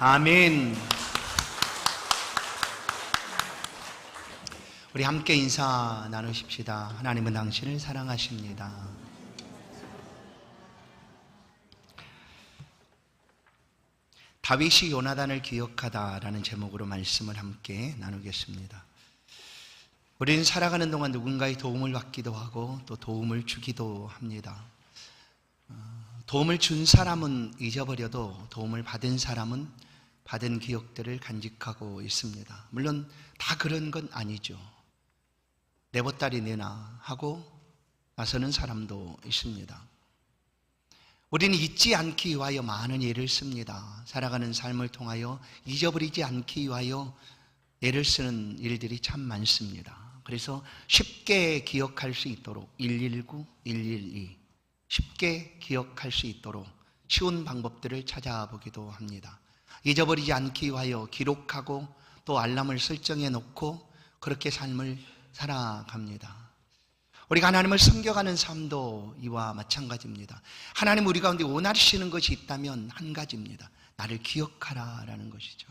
아멘. 우리 함께 인사 나누십시다. 하나님은 당신을 사랑하십니다. 다윗이 요나단을 기억하다라는 제목으로 말씀을 함께 나누겠습니다. 우리는 살아가는 동안 누군가의 도움을 받기도 하고 또 도움을 주기도 합니다. 어, 도움을 준 사람은 잊어버려도 도움을 받은 사람은 받은 기억들을 간직하고 있습니다. 물론 다 그런 건 아니죠. 내 보따리 내놔 하고 나서는 사람도 있습니다. 우리는 잊지 않기 위하여 많은 예를 씁니다. 살아가는 삶을 통하여 잊어버리지 않기 위하여 예를 쓰는 일들이 참 많습니다. 그래서 쉽게 기억할 수 있도록 119, 112 쉽게 기억할 수 있도록 쉬운 방법들을 찾아보기도 합니다. 잊어버리지 않기 위하여 기록하고 또 알람을 설정해 놓고 그렇게 삶을 살아갑니다. 우리가 하나님을 섬겨가는 삶도 이와 마찬가지입니다. 하나님 우리 가운데 원하시는 것이 있다면 한 가지입니다. 나를 기억하라 라는 것이죠.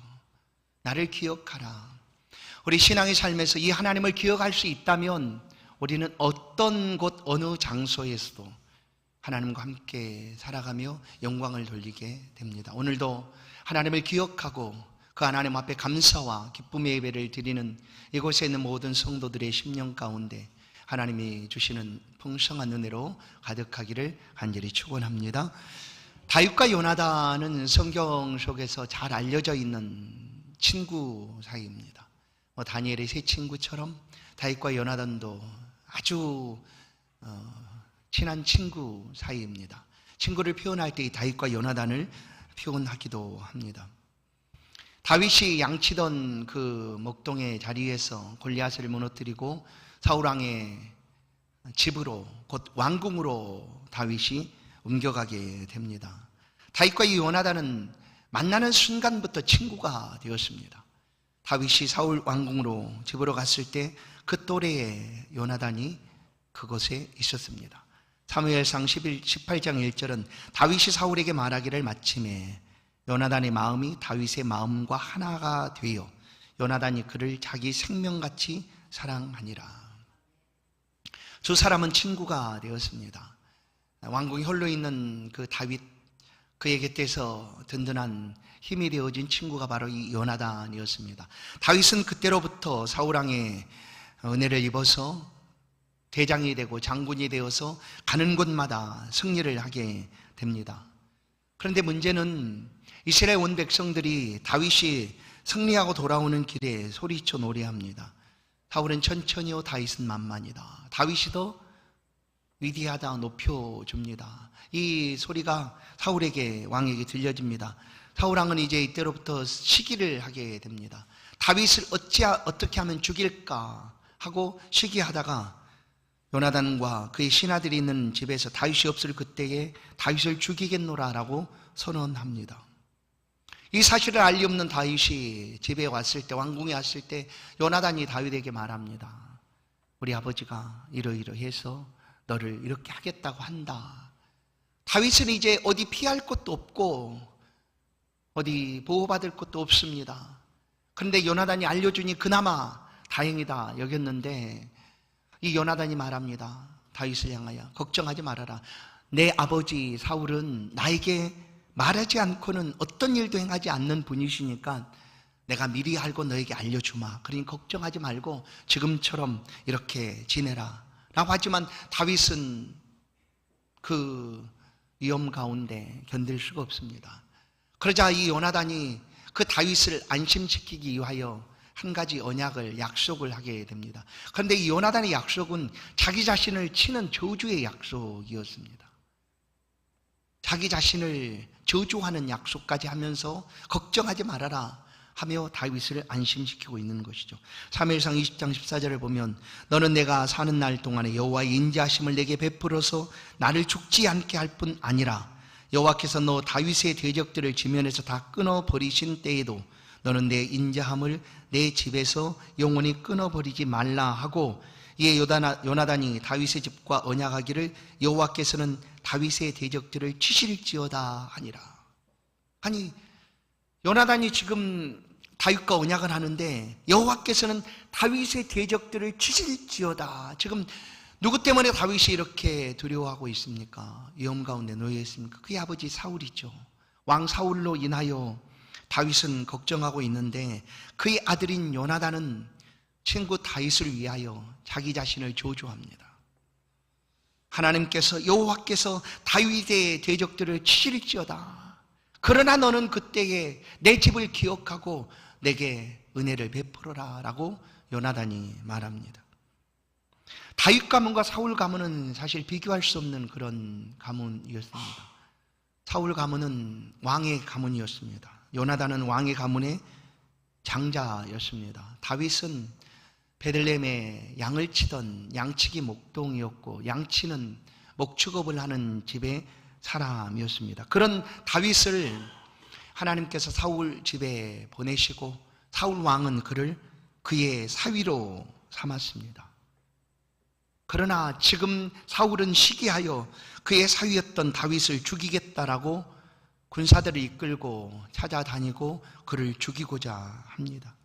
나를 기억하라. 우리 신앙의 삶에서 이 하나님을 기억할 수 있다면 우리는 어떤 곳 어느 장소에서도 하나님과 함께 살아가며 영광을 돌리게 됩니다. 오늘도 하나님을 기억하고 그 하나님 앞에 감사와 기쁨의 예배를 드리는 이곳에 있는 모든 성도들의 심령 가운데 하나님이 주시는 풍성한 은혜로 가득하기를 간절히 축원합니다. 다윗과 요나단은 성경 속에서 잘 알려져 있는 친구 사이입니다. 뭐 다니엘의 세 친구처럼 다윗과 요나단도 아주 어, 친한 친구 사이입니다. 친구를 표현할 때 이 다윗과 요나단을 표현하기도 합니다. 다윗이 양치던 그 목동의 자리에서 골리앗을 무너뜨리고 사울 왕의 집으로 곧 왕궁으로 다윗이 옮겨가게 됩니다. 다윗과 이 요나단은 만나는 순간부터 친구가 되었습니다. 다윗이 사울 왕궁으로 집으로 갔을 때 그 또래의 요나단이 그곳에 있었습니다. 사무엘상 11, 18장 1절은 다윗이 사울에게 말하기를 마침에 요나단의 마음이 다윗의 마음과 하나가 되어 요나단이 그를 자기 생명같이 사랑하니라. 두 사람은 친구가 되었습니다. 왕궁에 홀로 있는 그 다윗 그의 곁에서 든든한 힘이 되어진 친구가 바로 이 요나단이었습니다. 다윗은 그때로부터 사울왕의 은혜를 입어서 대장이 되고 장군이 되어서 가는 곳마다 승리를 하게 됩니다. 그런데 문제는 이스라엘 온 백성들이 다윗이 승리하고 돌아오는 길에 소리쳐 노래합니다. 사울은 천천히요 다윗은 만만이다. 다윗이 더 위대하다 높여줍니다. 이 소리가 사울에게 왕에게 들려집니다. 사울 왕은 이제 이때로부터 시기를 하게 됩니다. 다윗을 어찌 어떻게 하면 죽일까 하고 시기하다가 요나단과 그의 신하들이 있는 집에서 다윗이 없을 그때에 다윗을 죽이겠노라라고 선언합니다. 이 사실을 알리 없는 다윗이 집에 왔을 때 왕궁에 왔을 때 요나단이 다윗에게 말합니다. 우리 아버지가 이러이러해서 너를 이렇게 하겠다고 한다. 다윗은 이제 어디 피할 곳도 없고 어디 보호받을 곳도 없습니다. 그런데 요나단이 알려주니 그나마 다행이다 여겼는데 이 요나단이 말합니다. 다윗을 향하여 걱정하지 말아라. 내 아버지 사울은 나에게 말하지 않고는 어떤 일도 행하지 않는 분이시니까 내가 미리 알고 너에게 알려주마. 그러니 걱정하지 말고 지금처럼 이렇게 지내라. 라고 하지만 다윗은 그 위험 가운데 견딜 수가 없습니다. 그러자 이 요나단이 그 다윗을 안심시키기 위하여 한 가지 언약을 약속을 하게 됩니다. 그런데 이 요나단의 약속은 자기 자신을 치는 저주의 약속이었습니다. 자기 자신을 저주하는 약속까지 하면서 걱정하지 말아라 하며 다윗을 안심시키고 있는 것이죠. 3일상 20장 14절을 보면 너는 내가 사는 날 동안에 여호와의 인자하심을 내게 베풀어서 나를 죽지 않게 할 뿐 아니라 여호와께서 너 다윗의 대적들을 지면에서 다 끊어 버리신 때에도 너는 내 인자함을 내 집에서 영원히 끊어 버리지 말라 하고 이에 요나단이 다윗의 집과 언약하기를 여호와께서는 다윗의 대적들을 치실지어다 하니라. 아니 요나단이 지금 다윗과 언약을 하는데 여호와께서는 다윗의 대적들을 치실지어다. 지금 누구 때문에 다윗이 이렇게 두려워하고 있습니까? 위험 가운데 놓여 있습니까? 그의 아버지 사울이죠. 왕 사울로 인하여 다윗은 걱정하고 있는데 그의 아들인 요나단은 친구 다윗을 위하여 자기 자신을 조조합니다. 하나님께서 여호와께서 다윗의 대적들을 치실지어다. 그러나 너는 그때에 내 집을 기억하고 내게 은혜를 베풀어라라고 요나단이 말합니다. 다윗 가문과 사울 가문은 사실 비교할 수 없는 그런 가문이었습니다. 사울 가문은 왕의 가문이었습니다. 요나단은 왕의 가문의 장자였습니다. 다윗은 베들레헴에 양을 치던 양치기 목동이었고 양치는 목축업을 하는 집의 사람이었습니다. 그런 다윗을 하나님께서 사울 집에 보내시고 사울 왕은 그를 그의 사위로 삼았습니다. 그러나 지금 사울은 시기하여 그의 사위였던 다윗을 죽이겠다라고 군사들을 이끌고 찾아다니고 그를 죽이고자 합니다.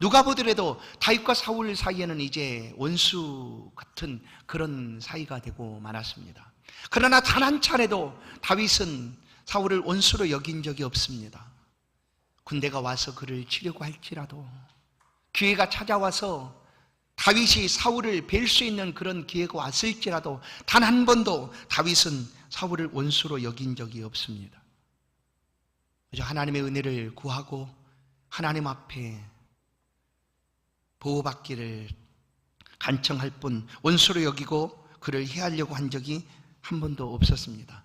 누가 보더라도 다윗과 사울 사이에는 이제 원수 같은 그런 사이가 되고 말았습니다. 그러나 단 한 차례도 다윗은 사울을 원수로 여긴 적이 없습니다. 군대가 와서 그를 치려고 할지라도 기회가 찾아와서 다윗이 사울을 뵐 수 있는 그런 기회가 왔을지라도 단 한 번도 다윗은 사울을 원수로 여긴 적이 없습니다. 하나님의 은혜를 구하고 하나님 앞에 보호받기를 간청할 뿐 원수로 여기고 그를 해하려고 한 적이 한 번도 없었습니다.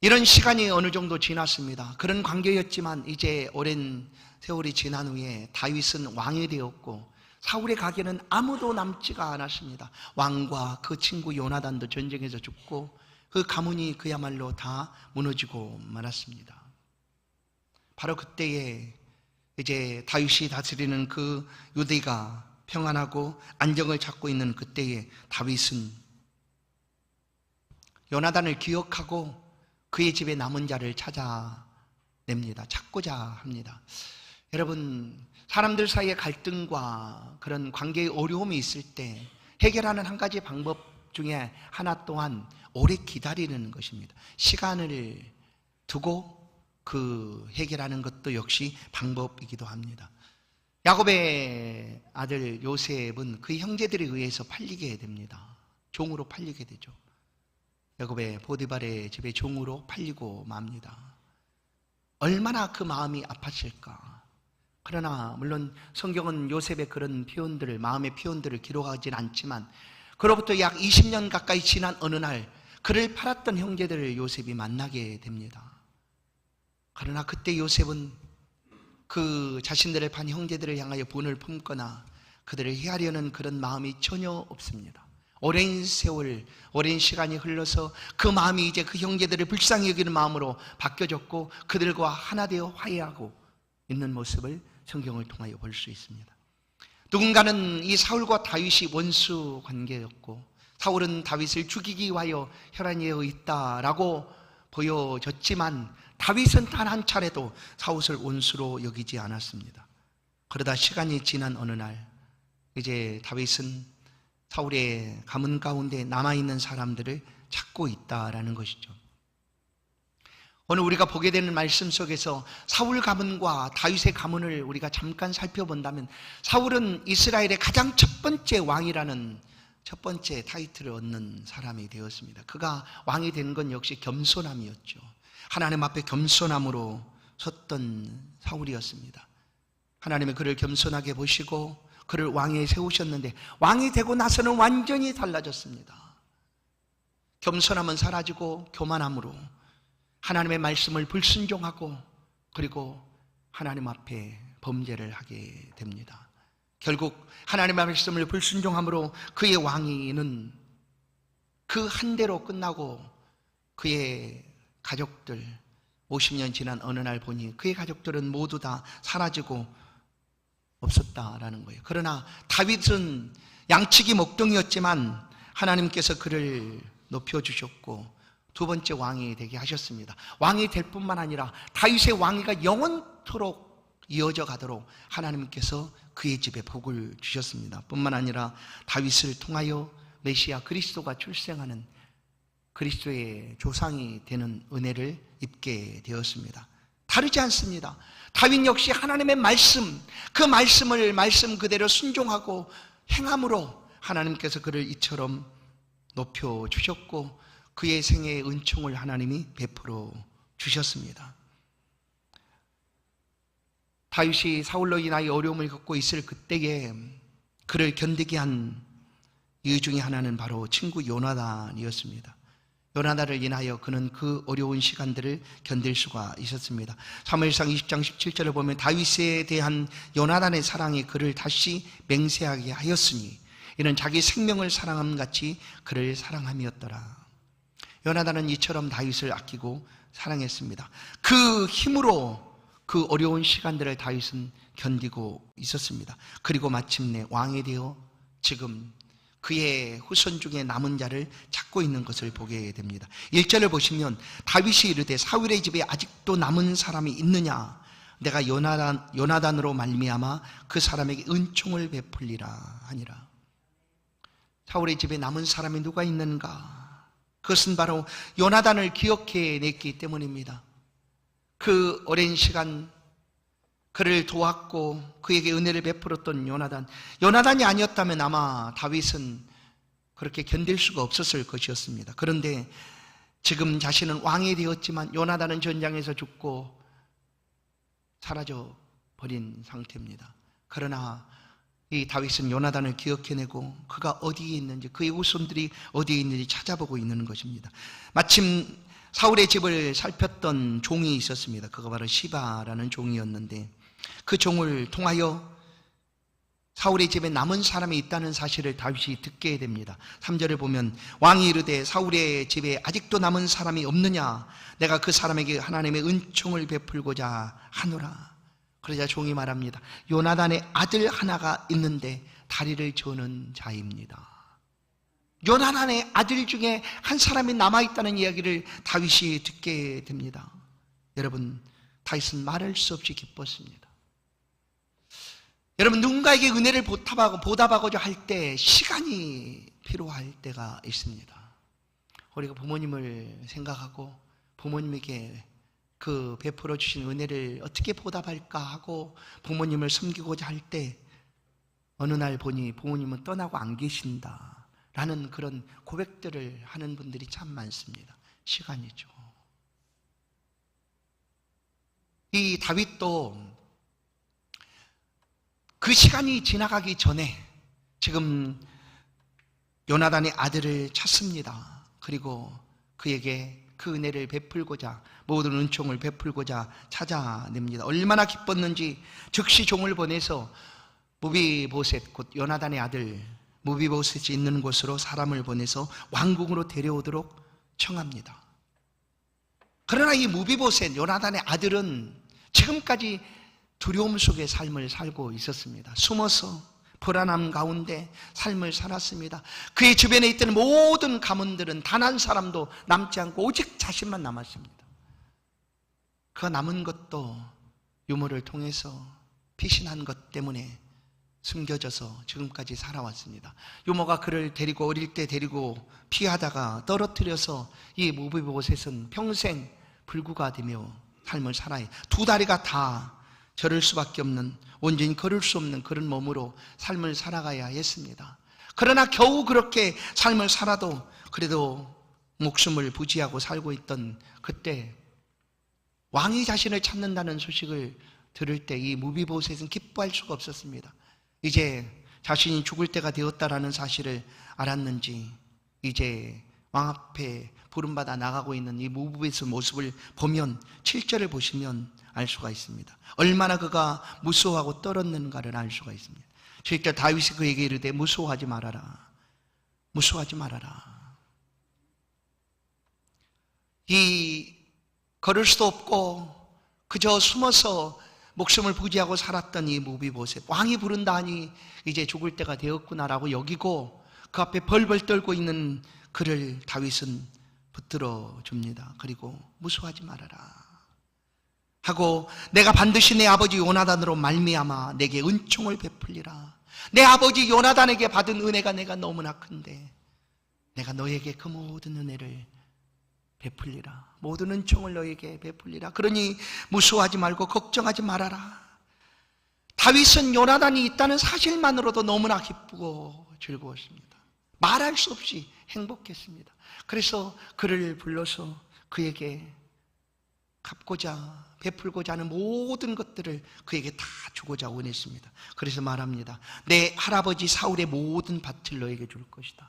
이런 시간이 어느 정도 지났습니다. 그런 관계였지만 이제 오랜 세월이 지난 후에 다윗은 왕이 되었고 사울의 가게는 아무도 남지가 않았습니다. 왕과 그 친구 요나단도 전쟁에서 죽고 그 가문이 그야말로 다 무너지고 말았습니다. 바로 그때에 이제 다윗이 다스리는 그 유대가 평안하고 안정을 찾고 있는 그때에 다윗은 요나단을 기억하고 그의 집에 남은 자를 찾아냅니다. 찾고자 합니다. 여러분, 사람들 사이에 갈등과 그런 관계의 어려움이 있을 때 해결하는 한 가지 방법 중에 하나 또한 오래 기다리는 것입니다. 시간을 두고 그 해결하는 것도 역시 방법이기도 합니다. 야곱의 아들 요셉은 그 형제들에 의해서 팔리게 됩니다. 종으로 팔리게 되죠. 야곱의 보디발의 집에 종으로 팔리고 맙니다. 얼마나 그 마음이 아팠을까. 그러나 물론 성경은 요셉의 그런 표현들을 마음의 표현들을 기록하진 않지만 그로부터 약 20년 가까이 지난 어느 날 그를 팔았던 형제들을 요셉이 만나게 됩니다. 그러나 그때 요셉은 그 자신들의 반 형제들을 향하여 분을 품거나 그들을 해하려는 그런 마음이 전혀 없습니다. 오랜 세월, 오랜 시간이 흘러서 그 마음이 이제 그 형제들을 불쌍히 여기는 마음으로 바뀌어졌고 그들과 하나 되어 화해하고 있는 모습을 성경을 통하여 볼 수 있습니다. 누군가는 이 사울과 다윗이 원수 관계였고 사울은 다윗을 죽이기 위하여 혈안이어 있다라고 보여졌지만 다윗은 단 한 차례도 사울을 원수로 여기지 않았습니다. 그러다 시간이 지난 어느 날 이제 다윗은 사울의 가문 가운데 남아 있는 사람들을 찾고 있다라는 것이죠. 오늘 우리가 보게 되는 말씀 속에서 사울 가문과 다윗의 가문을 우리가 잠깐 살펴본다면 사울은 이스라엘의 가장 첫 번째 왕이라는 첫 번째 타이틀을 얻는 사람이 되었습니다. 그가 왕이 된 건 역시 겸손함이었죠. 하나님 앞에 겸손함으로 섰던 사울이었습니다. 하나님의 그를 겸손하게 보시고 그를 왕에 세우셨는데 왕이 되고 나서는 완전히 달라졌습니다. 겸손함은 사라지고 교만함으로 하나님의 말씀을 불순종하고 그리고 하나님 앞에 범죄를 하게 됩니다. 결국 하나님의 말씀을 불순종함으로 그의 왕위는 그 한 대로 끝나고 그의 가족들 50년 지난 어느 날 보니 그의 가족들은 모두 다 사라지고 없었다라는 거예요. 그러나 다윗은 양치기 목동이었지만 하나님께서 그를 높여 주셨고 두 번째 왕이 되게 하셨습니다. 왕이 될 뿐만 아니라 다윗의 왕위가 영원토록 이어져 가도록 하나님께서 그의 집에 복을 주셨습니다. 뿐만 아니라 다윗을 통하여 메시아 그리스도가 출생하는 그리스도의 조상이 되는 은혜를 입게 되었습니다. 다르지 않습니다. 다윗 역시 하나님의 말씀, 그 말씀을 말씀 그대로 순종하고 행함으로 하나님께서 그를 이처럼 높여 주셨고 그의 생애의 은총을 하나님이 베풀어 주셨습니다. 다윗이 사울로 인하여 어려움을 겪고 있을 그때에 그를 견디게 한 이유 중에 하나는 바로 친구 요나단이었습니다. 요나단을 인하여 그는 그 어려운 시간들을 견딜 수가 있었습니다. 사무엘상 20장 17절을 보면 다윗에 대한 요나단의 사랑이 그를 다시 맹세하게 하였으니 이는 자기 생명을 사랑함 같이 그를 사랑함이었더라. 요나단은 이처럼 다윗을 아끼고 사랑했습니다. 그 힘으로 그 어려운 시간들을 다윗은 견디고 있었습니다. 그리고 마침내 왕이 되어 지금 그의 후손 중에 남은 자를 찾고 있는 것을 보게 됩니다. 1절을 보시면 다윗이 이르되 사울의 집에 아직도 남은 사람이 있느냐? 내가 요나단, 요나단으로 말미암아 그 사람에게 은총을 베풀리라 하니라. 사울의 집에 남은 사람이 누가 있는가? 그것은 바로 요나단을 기억해 냈기 때문입니다. 그 오랜 시간 그를 도왔고 그에게 은혜를 베풀었던 요나단. 요나단이 아니었다면 아마 다윗은 그렇게 견딜 수가 없었을 것이었습니다. 그런데 지금 자신은 왕이 되었지만 요나단은 전장에서 죽고 사라져 버린 상태입니다. 그러나 이 다윗은 요나단을 기억해내고 그가 어디에 있는지 그의 후손들이 어디에 있는지 찾아보고 있는 것입니다. 마침 사울의 집을 살폈던 종이 있었습니다. 그가 바로 시바라는 종이었는데 그 종을 통하여 사울의 집에 남은 사람이 있다는 사실을 다윗이 듣게 됩니다. 3절을 보면 왕이 이르되 사울의 집에 아직도 남은 사람이 없느냐 내가 그 사람에게 하나님의 은총을 베풀고자 하노라. 그러자 종이 말합니다. 요나단의 아들 하나가 있는데 다리를 저는 자입니다. 요나단의 아들 중에 한 사람이 남아 있다는 이야기를 다윗이 듣게 됩니다. 여러분, 다윗은 말할 수 없이 기뻤습니다. 여러분, 누군가에게 은혜를 보답하고, 보답하고자 할 때 시간이 필요할 때가 있습니다. 우리가 부모님을 생각하고 부모님에게 그 베풀어 주신 은혜를 어떻게 보답할까 하고 부모님을 섬기고자 할 때 어느 날 보니 부모님은 떠나고 안 계신다. 라는 그런 고백들을 하는 분들이 참 많습니다. 시간이죠. 이 다윗도 그 시간이 지나가기 전에 지금 요나단의 아들을 찾습니다. 그리고 그에게 그 은혜를 베풀고자 모든 은총을 베풀고자 찾아냅니다. 얼마나 기뻤는지 즉시 종을 보내서 무비보셋 곧 요나단의 아들 무비보셋이 있는 곳으로 사람을 보내서 왕궁으로 데려오도록 청합니다. 그러나 이 무비보셋 요나단의 아들은 지금까지 두려움 속의 삶을 살고 있었습니다. 숨어서 불안함 가운데 삶을 살았습니다. 그의 주변에 있던 모든 가문들은 단 한 사람도 남지 않고 오직 자신만 남았습니다. 그 남은 것도 유모를 통해서 피신한 것 때문에 숨겨져서 지금까지 살아왔습니다. 유모가 그를 데리고 어릴 때 데리고 피하다가 떨어뜨려서 이 무비보셋은 평생 불구가 되며 삶을 살아요. 두 다리가 다 저럴 수밖에 없는 온전히 걸을 수 없는 그런 몸으로 삶을 살아가야 했습니다. 그러나 겨우 그렇게 삶을 살아도 그래도 목숨을 부지하고 살고 있던 그때 왕이 자신을 찾는다는 소식을 들을 때 이 무비보셋은 기뻐할 수가 없었습니다. 이제 자신이 죽을 때가 되었다라는 사실을 알았는지 이제 왕 앞에 부름받아 나가고 있는 이 무비보셋의 모습을 보면 7절을 보시면 알 수가 있습니다. 얼마나 그가 무서워하고 떨었는가를 알 수가 있습니다. 7절 다윗이 그에게 이르되 무서워하지 말아라. 무서워하지 말아라. 이 걸을 수도 없고 그저 숨어서 목숨을 부지하고 살았던 이 무비보셋 왕이 부른다니 이제 죽을 때가 되었구나라고 여기고 그 앞에 벌벌 떨고 있는 그를 다윗은 붙들어 줍니다. 그리고 무수하지 말아라. 하고 내가 반드시 내 아버지 요나단으로 말미암아 내게 은총을 베풀리라. 내 아버지 요나단에게 받은 은혜가 내가 너무나 큰데 내가 너에게 그 모든 은혜를 베풀리라. 모든 은총을 너에게 베풀리라. 그러니 무수하지 말고 걱정하지 말아라. 다윗은 요나단이 있다는 사실만으로도 너무나 기쁘고 즐거웠습니다. 말할 수 없이 행복했습니다. 그래서 그를 불러서 그에게 갚고자 베풀고자 하는 모든 것들을 그에게 다 주고자 원했습니다. 그래서 말합니다. 내 할아버지 사울의 모든 밭을 너에게 줄 것이다.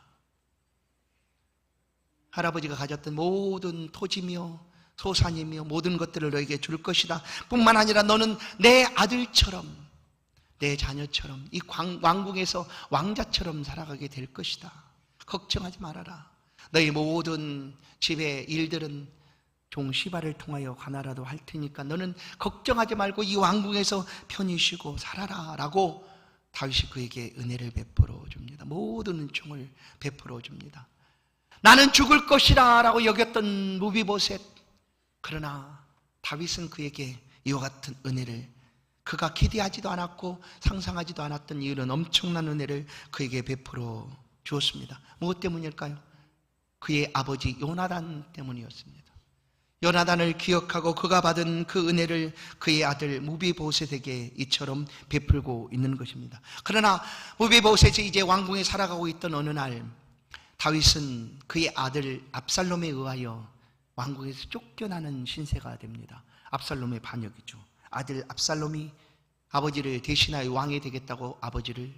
할아버지가 가졌던 모든 토지며 소산이며 모든 것들을 너에게 줄 것이다. 뿐만 아니라 너는 내 아들처럼 내 자녀처럼 이 광- 왕궁에서 왕자처럼 살아가게 될 것이다. 걱정하지 말아라. 너희 모든 집의 일들은 종 시바를 통하여 가나라도 할 테니까 너는 걱정하지 말고 이 왕궁에서 편히 쉬고 살아라 라고 다윗이 그에게 은혜를 베풀어 줍니다. 모든 은총을 베풀어 줍니다. 나는 죽을 것이라 라고 여겼던 무비보셋 그러나 다윗은 그에게 이와 같은 은혜를 그가 기대하지도 않았고 상상하지도 않았던 이런 엄청난 은혜를 그에게 베풀어 주었습니다. 무엇 때문일까요? 그의 아버지 요나단 때문이었습니다. 요나단을 기억하고 그가 받은 그 은혜를 그의 아들 무비보셋에게 이처럼 베풀고 있는 것입니다. 그러나 무비보셋이 이제 왕궁에 살아가고 있던 어느 날 다윗은 그의 아들 압살롬에 의하여 왕궁에서 쫓겨나는 신세가 됩니다. 압살롬의 반역이죠. 아들 압살롬이 아버지를 대신하여 왕이 되겠다고 아버지를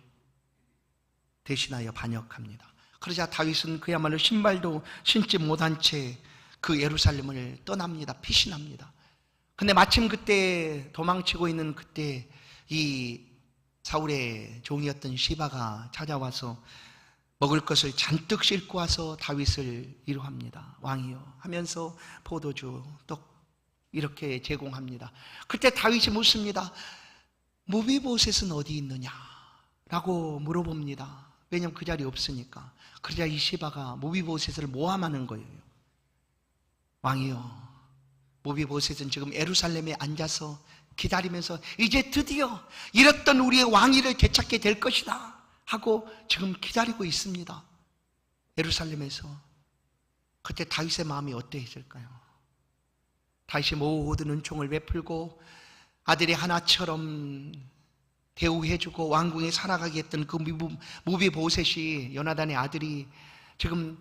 대신하여 반역합니다. 그러자 다윗은 그야말로 신발도 신지 못한 채 그 예루살렘을 떠납니다. 피신합니다. 근데 마침 그때 도망치고 있는 그때 이 사울의 종이었던 시바가 찾아와서 먹을 것을 잔뜩 싣고 와서 다윗을 위로합니다. 왕이요 하면서 포도주 떡 이렇게 제공합니다. 그때 다윗이 묻습니다. 무비보셋은 어디 있느냐? 라고 물어봅니다. 왜냐하면 그 자리에 없으니까. 그러자 이 시바가 무비보셋을 모함하는 거예요. 왕이요. 무비보셋은 지금 에루살렘에 앉아서 기다리면서 이제 드디어 잃었던 우리의 왕위를 되찾게 될 것이다 하고 지금 기다리고 있습니다. 에루살렘에서 그때 다윗의 마음이 어떠했을까요? 다윗이 모든 은총을 베풀고 아들이 하나처럼 대우해주고 왕궁에 살아가게 했던 그 무비 보셋이 요나단의 아들이 지금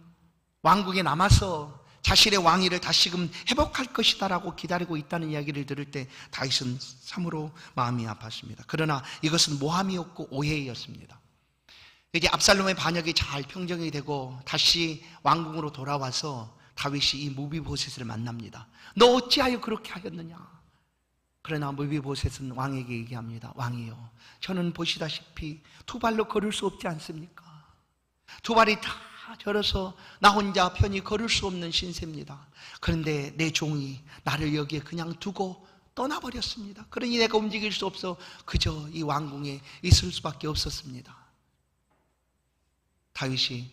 왕궁에 남아서 자신의 왕위를 다시금 회복할 것이다라고 기다리고 있다는 이야기를 들을 때 다윗은 참으로 마음이 아팠습니다. 그러나 이것은 모함이었고 오해였습니다. 이제 압살롬의 반역이 잘 평정이 되고 다시 왕궁으로 돌아와서 다윗이 이 무비보셋을 만납니다. 너 어찌하여 그렇게 하였느냐? 그러나 무비보셋은 왕에게 얘기합니다. 왕이요, 저는 보시다시피 두 발로 걸을 수 없지 않습니까? 두 발이 다 절어서 나 혼자 편히 걸을 수 없는 신세입니다. 그런데 내 종이 나를 여기에 그냥 두고 떠나버렸습니다. 그러니 내가 움직일 수 없어 그저 이 왕궁에 있을 수밖에 없었습니다. 다윗이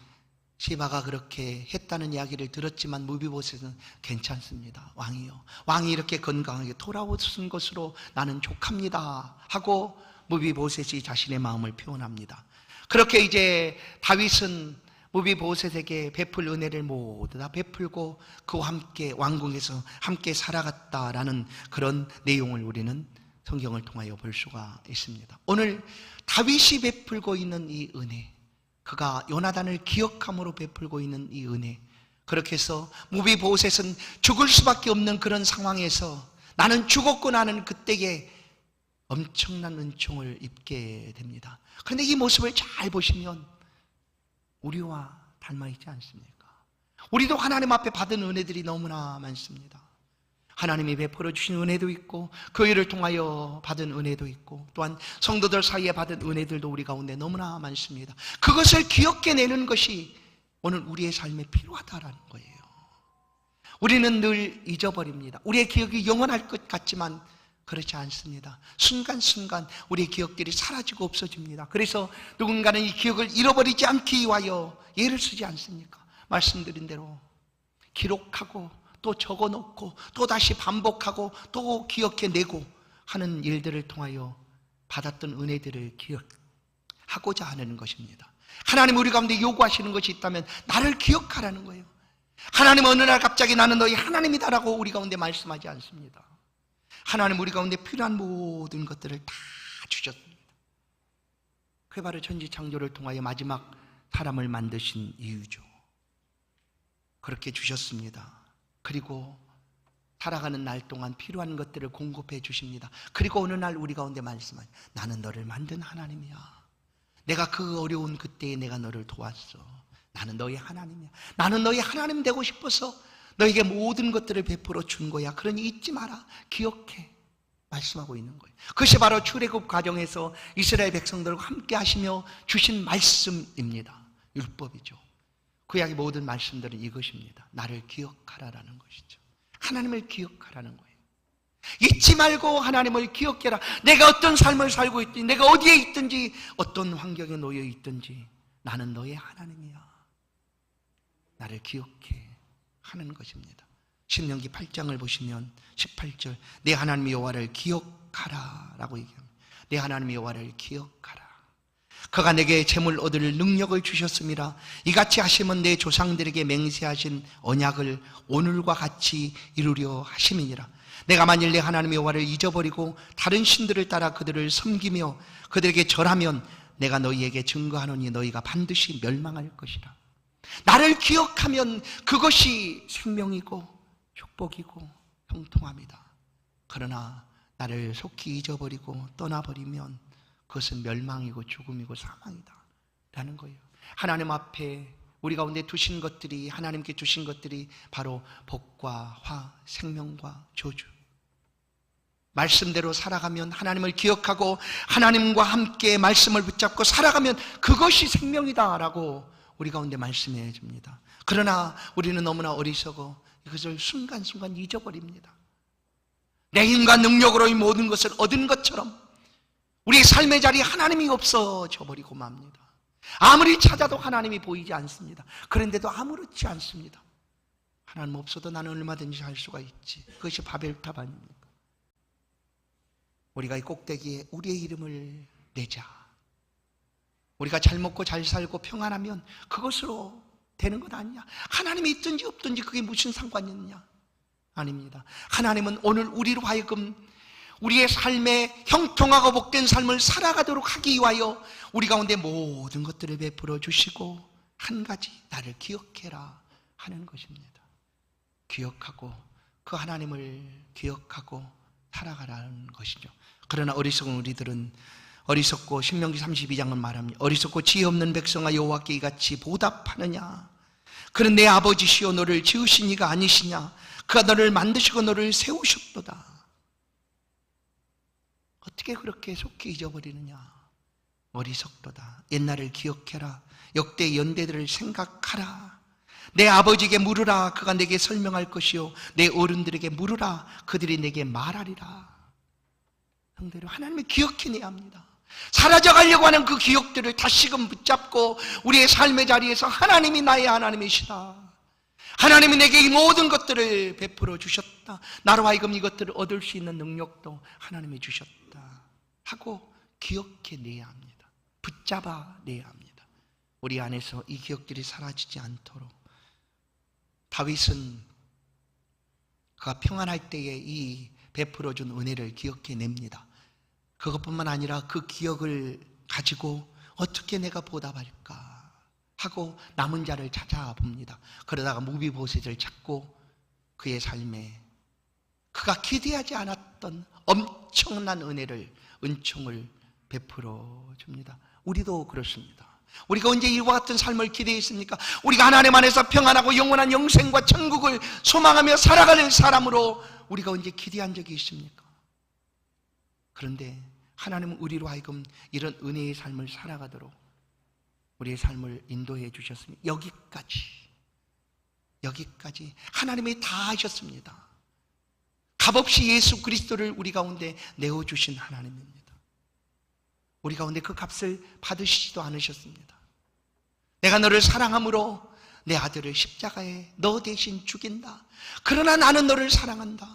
시바가 그렇게 했다는 이야기를 들었지만 무비보셋은 괜찮습니다. 왕이요. 왕이 이렇게 건강하게 돌아오신 것으로 나는 족합니다. 하고 무비보셋이 자신의 마음을 표현합니다. 그렇게 이제 다윗은 무비보셋에게 베풀 은혜를 모두 다 베풀고 그와 함께 왕궁에서 함께 살아갔다라는 그런 내용을 우리는 성경을 통하여 볼 수가 있습니다. 오늘 다윗이 베풀고 있는 이 은혜 그가 요나단을 기억함으로 베풀고 있는 이 은혜. 그렇게 해서 무비보셋은 죽을 수밖에 없는 그런 상황에서 나는 죽었고 나는 그때에 엄청난 은총을 입게 됩니다. 그런데 이 모습을 잘 보시면 우리와 닮아 있지 않습니까? 우리도 하나님 앞에 받은 은혜들이 너무나 많습니다. 하나님이 베풀어 주신 은혜도 있고 그 일을 통하여 받은 은혜도 있고 또한 성도들 사이에 받은 은혜들도 우리 가운데 너무나 많습니다. 그것을 기억해 내는 것이 오늘 우리의 삶에 필요하다라는 거예요. 우리는 늘 잊어버립니다. 우리의 기억이 영원할 것 같지만 그렇지 않습니다. 순간순간 우리의 기억들이 사라지고 없어집니다. 그래서 누군가는 이 기억을 잃어버리지 않기 위하여 예를 쓰지 않습니까? 말씀드린 대로 기록하고 또 적어 놓고 또 다시 반복하고 또 기억해 내고 하는 일들을 통하여 받았던 은혜들을 기억하고자 하는 것입니다. 하나님 우리 가운데 요구하시는 것이 있다면 나를 기억하라는 거예요. 하나님 어느 날 갑자기 나는 너희 하나님이다라고 우리 가운데 말씀하지 않습니다. 하나님 우리 가운데 필요한 모든 것들을 다 주셨습니다. 그게 바로 천지 창조를 통하여 마지막 사람을 만드신 이유죠. 그렇게 주셨습니다. 그리고 살아가는 날 동안 필요한 것들을 공급해 주십니다. 그리고 어느 날 우리 가운데 말씀하죠. 나는 너를 만든 하나님이야. 내가 그 어려운 그때에 내가 너를 도왔어. 나는 너의 하나님이야. 나는 너의 하나님 되고 싶어서 너에게 모든 것들을 베풀어 준 거야. 그러니 잊지 마라. 기억해. 말씀하고 있는 거예요. 그것이 바로 출애굽 과정에서 이스라엘 백성들과 함께 하시며 주신 말씀입니다. 율법이죠. 구약의 모든 말씀들은 이것입니다. 나를 기억하라라는 것이죠. 하나님을 기억하라는 거예요. 잊지 말고 하나님을 기억해라. 내가 어떤 삶을 살고 있든지, 내가 어디에 있든지, 어떤 환경에 놓여 있든지, 나는 너의 하나님이야. 나를 기억해 하는 것입니다. 신명기 8장을 보시면 18절 내 하나님 여호와를 기억하라라고 얘기합니다. 내 하나님 여호와를 기억하라. 그가 내게 재물 얻을 능력을 주셨습니다. 이같이 하시면 내 조상들에게 맹세하신 언약을 오늘과 같이 이루려 하심이니라. 내가 만일 내 하나님 여호와를 잊어버리고 다른 신들을 따라 그들을 섬기며 그들에게 절하면 내가 너희에게 증거하노니 너희가 반드시 멸망할 것이라. 나를 기억하면 그것이 생명이고 축복이고 형통합니다. 그러나 나를 속히 잊어버리고 떠나버리면 그것은 멸망이고 죽음이고 사망이다. 라는 거예요. 하나님 앞에 우리 가운데 두신 것들이 하나님께 주신 것들이 바로 복과 화, 생명과 저주. 말씀대로 살아가면 하나님을 기억하고 하나님과 함께 말씀을 붙잡고 살아가면 그것이 생명이다라고 우리 가운데 말씀해 줍니다. 그러나 우리는 너무나 어리석어 이것을 순간순간 잊어버립니다. 내 힘과 능력으로 이 모든 것을 얻은 것처럼 우리 삶의 자리에 하나님이 없어져 버리고 맙니다. 아무리 찾아도 하나님이 보이지 않습니다. 그런데도 아무렇지 않습니다. 하나님 없어도 나는 얼마든지 할 수가 있지. 그것이 바벨탑 아닙니까? 우리가 이 꼭대기에 우리의 이름을 내자. 우리가 잘 먹고 잘 살고 평안하면 그것으로 되는 것 아니냐? 하나님이 있든지 없든지 그게 무슨 상관이 있느냐? 아닙니다. 하나님은 오늘 우리로 하여금 우리의 삶에 형통하고 복된 삶을 살아가도록 하기 위하여 우리 가운데 모든 것들을 베풀어 주시고 한 가지 나를 기억해라 하는 것입니다. 기억하고 그 하나님을 기억하고 살아가라는 것이죠. 그러나 어리석은 우리들은 어리석고 신명기 32장은 말합니다. 어리석고 지혜 없는 백성아 여호와께 이같이 보답하느냐? 그는 내 아버지시오 너를 지으신 이가 아니시냐? 그가 너를 만드시고 너를 세우셨도다. 어떻게 그렇게 속히 잊어버리느냐? 어리석도다. 옛날을 기억해라. 역대 연대들을 생각하라. 내 아버지에게 물으라. 그가 내게 설명할 것이요. 내 어른들에게 물으라. 그들이 내게 말하리라. 성대로 하나님을 기억해내야 합니다. 사라져 가려고 하는 그 기억들을 다시금 붙잡고 우리의 삶의 자리에서 하나님이 나의 하나님이시다. 하나님이 내게 이 모든 것들을 베풀어 주셨다. 나로 하여금 이것들을 얻을 수 있는 능력도 하나님이 주셨다. 하고 기억해 내야 합니다. 붙잡아 내야 합니다. 우리 안에서 이 기억들이 사라지지 않도록 다윗은 그가 평안할 때에 이 베풀어 준 은혜를 기억해 냅니다. 그것뿐만 아니라 그 기억을 가지고 어떻게 내가 보답할까 하고 남은 자를 찾아봅니다. 그러다가 무비보셋을 찾고 그의 삶에 그가 기대하지 않았던 엄 청난 은혜를 은총을 베풀어 줍니다. 우리도 그렇습니다. 우리가 언제 이와 같은 삶을 기대했습니까? 우리가 하나님 안에서 평안하고 영원한 영생과 천국을 소망하며 살아가는 사람으로 우리가 언제 기대한 적이 있습니까? 그런데 하나님은 우리로 하여금 이런 은혜의 삶을 살아가도록 우리의 삶을 인도해 주셨습니다. 여기까지. 여기까지. 하나님이 다 하셨습니다. 값없이 예수 그리스도를 우리 가운데 내어주신 하나님입니다. 우리 가운데 그 값을 받으시지도 않으셨습니다. 내가 너를 사랑함으로 내 아들을 십자가에 너 대신 죽인다. 그러나 나는 너를 사랑한다.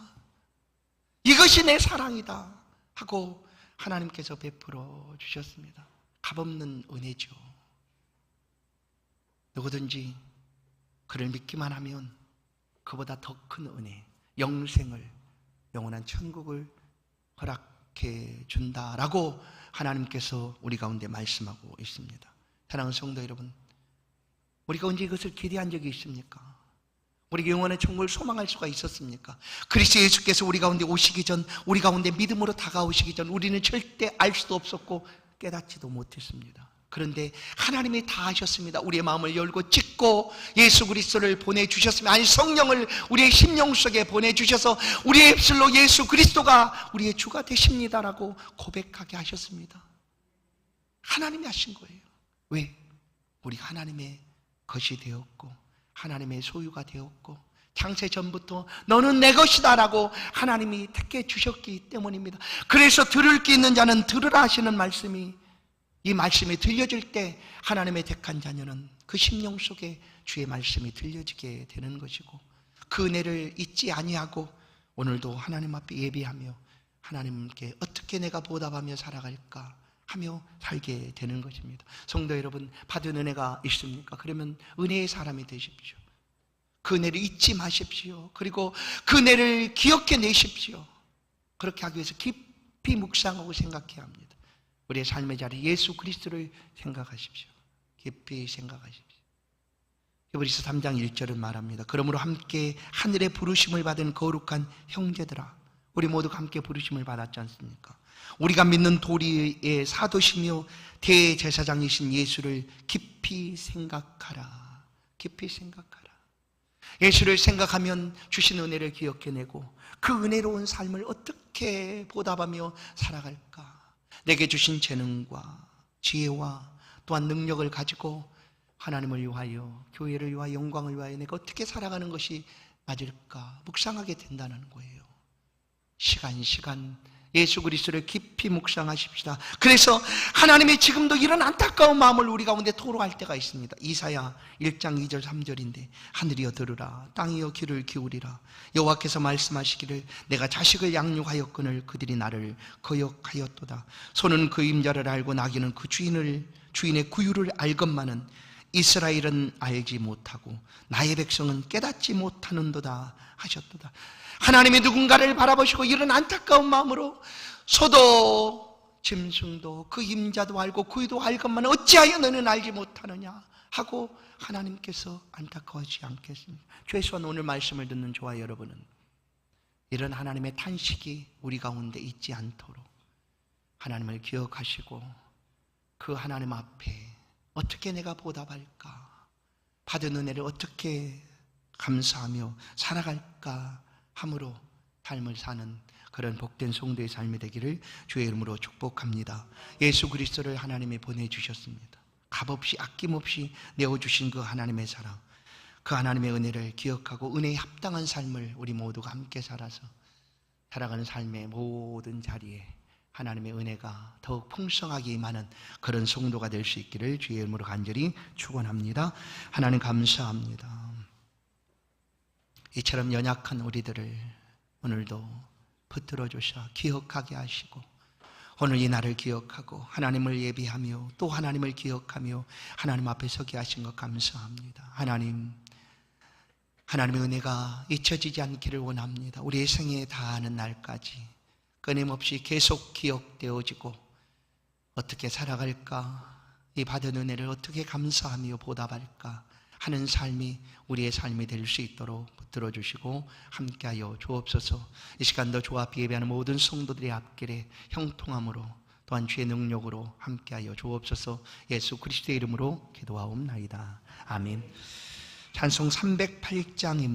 이것이 내 사랑이다. 하고 하나님께서 베풀어 주셨습니다. 값없는 은혜죠. 누구든지 그를 믿기만 하면 그보다 더 큰 은혜, 영생을, 영원한 천국을 허락해 준다라고 하나님께서 우리 가운데 말씀하고 있습니다. 사랑하는 성도 여러분, 우리가 언제 이것을 기대한 적이 있습니까? 우리가 영원의 천국을 소망할 수가 있었습니까? 그리스도 예수께서 우리 가운데 오시기 전, 우리 가운데 믿음으로 다가오시기 전 우리는 절대 알 수도 없었고 깨닫지도 못했습니다. 그런데 하나님이 다 하셨습니다. 우리의 마음을 열고 찢고 예수 그리스도를 보내주셨습니다. 아니 성령을 우리의 심령 속에 보내주셔서 우리의 입술로 예수 그리스도가 우리의 주가 되십니다라고 고백하게 하셨습니다. 하나님이 하신 거예요. 왜? 우리가 하나님의 것이 되었고 하나님의 소유가 되었고 창세 전부터 너는 내 것이다라고 하나님이 택해 주셨기 때문입니다. 그래서 들을 게 있는 자는 들으라 하시는 말씀이 이 말씀이 들려질 때 하나님의 택한 자녀는 그 심령 속에 주의 말씀이 들려지게 되는 것이고 그 은혜를 잊지 아니하고 오늘도 하나님 앞에 예비하며 하나님께 어떻게 내가 보답하며 살아갈까 하며 살게 되는 것입니다. 성도 여러분, 받은 은혜가 있습니까? 그러면 은혜의 사람이 되십시오. 그 은혜를 잊지 마십시오. 그리고 그 은혜를 기억해 내십시오. 그렇게 하기 위해서 깊이 묵상하고 생각해야 합니다. 우리의 삶의 자리 예수 그리스도를 생각하십시오. 깊이 생각하십시오. 히브리서 3장 1절은 말합니다. 그러므로 함께 하늘의 부르심을 받은 거룩한 형제들아 우리 모두가 함께 부르심을 받았지 않습니까? 우리가 믿는 도리의 사도시며 대제사장이신 예수를 깊이 생각하라. 깊이 생각하라. 예수를 생각하면 주신 은혜를 기억해내고 그 은혜로운 삶을 어떻게 보답하며 살아갈까? 내게 주신 재능과 지혜와 또한 능력을 가지고 하나님을 위하여 교회를 위하여 영광을 위하여 내가 어떻게 살아가는 것이 맞을까 묵상하게 된다는 거예요. 시간 시간 예수 그리스도를 깊이 묵상하십시다. 그래서 하나님이 지금도 이런 안타까운 마음을 우리 가운데 토로할 때가 있습니다. 이사야 1장 2절 3절인데 하늘이여 들으라 땅이여 귀를 기울이라 여호와께서 말씀하시기를 내가 자식을 양육하였거늘 그들이 나를 거역하였도다. 소는 그 임자를 알고 나귀는 그 주인을 주인의 구유를 알건만은 이스라엘은 알지 못하고 나의 백성은 깨닫지 못하는도다 하셨도다. 하나님이 누군가를 바라보시고 이런 안타까운 마음으로 소도 짐승도 그 임자도 알고 그이도 알건만 어찌하여 너는 알지 못하느냐 하고 하나님께서 안타까워하지 않겠습니까? 최소한 오늘 말씀을 듣는 저와 여러분은 이런 하나님의 탄식이 우리 가운데 있지 않도록 하나님을 기억하시고 그 하나님 앞에 어떻게 내가 보답할까? 받은 은혜를 어떻게 감사하며 살아갈까 함으로 삶을 사는 그런 복된 성도의 삶이 되기를 주의 이름으로 축복합니다. 예수 그리스도를 하나님이 보내주셨습니다. 값없이 아낌없이 내어주신 그 하나님의 사랑, 그 하나님의 은혜를 기억하고 은혜에 합당한 삶을 우리 모두가 함께 살아서 살아가는 삶의 모든 자리에 하나님의 은혜가 더욱 풍성하게 임하는 그런 성도가 될 수 있기를 주의 이름으로 간절히 축원합니다. 하나님 감사합니다. 이처럼 연약한 우리들을 오늘도 붙들어 주셔 기억하게 하시고 오늘 이 날을 기억하고 하나님을 예비하며 또 하나님을 기억하며 하나님 앞에 서게 하신 것 감사합니다. 하나님 하나님의 은혜가 잊혀지지 않기를 원합니다. 우리의 생에 다하는 날까지 끊임없이 계속 기억되어지고 어떻게 살아갈까? 이 받은 은혜를 어떻게 감사하며 보답할까? 하는 삶이 우리의 삶이 될 수 있도록 붙들어 주시고 함께하여 주옵소서. 이 시간도 주 앞에 예배하는 모든 성도들의 앞길에 형통함으로 또한 주의 능력으로 함께하여 주옵소서. 예수 그리스도의 이름으로 기도하옵나이다. 아멘. 찬송 308장입니다.